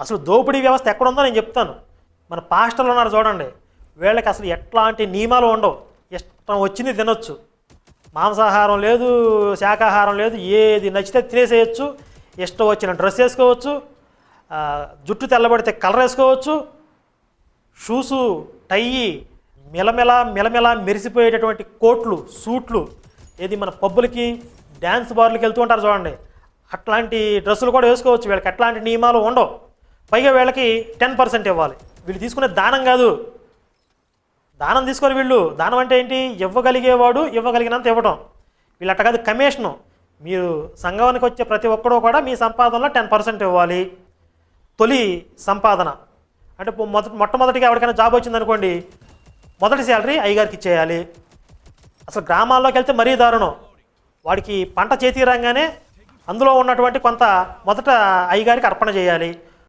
అసలు దోపిడీ వ్యవస్థ ఎక్కడుందో నేను చెప్తాను. మన పాస్టర్లు ఉన్నారు చూడండి. వీళ్ళకి అసలు ఎట్లాంటి నియమాలు ఉండవు. ఇష్టం వచ్చింది తినొచ్చు. మాంసాహారం లేదు శాకాహారం లేదు ఏది నచ్చితే తినేసేయచ్చు. ఇష్టం వచ్చిన డ్రెస్ వేసుకోవచ్చు. జుట్టు తెల్లబడితే కలర్ వేసుకోవచ్చు. షూసు టై మిలమిల మిలమిల మెరిసిపోయేటటువంటి కోట్లు సూట్లు ఏది మన పబ్బులకి డ్యాన్స్ బార్లకి వెళ్తూ ఉంటారు చూడండి. అట్లాంటి డ్రెస్సులు కూడా వేసుకోవచ్చు. వీళ్ళకి అట్లాంటి నియమాలు ఉండవు. పైగా వీళ్ళకి టెన్ పర్సెంట్ ఇవ్వాలి. వీళ్ళు తీసుకునే దానం కాదు. దానం తీసుకోరు వీళ్ళు దానం అంటే ఏంటి? ఇవ్వగలిగేవాడు ఇవ్వగలిగినంత ఇవ్వటం. వీళ్ళు అట్ట కాదు కమిషను. మీరు సంఘానికి వచ్చే ప్రతి ఒక్కడూ కూడా మీ సంపాదనలో టెన్ పర్సెంట్ ఇవ్వాలి. తొలి సంపాదన. అంటే మొదటి మొట్టమొదటిగా ఎవరికైనా జాబ్ వచ్చిందనుకోండి మొదటి శాలరీ అయ్యగారికి ఇచ్చేయాలి. అసలు గ్రామాల్లోకి వెళ్తే మరీ దారుణం. వాడికి పంట చేతికి రాగానే అందులో ఉన్నటువంటి కొంత మొదట అయ్యగారికి అర్పణ చేయాలి.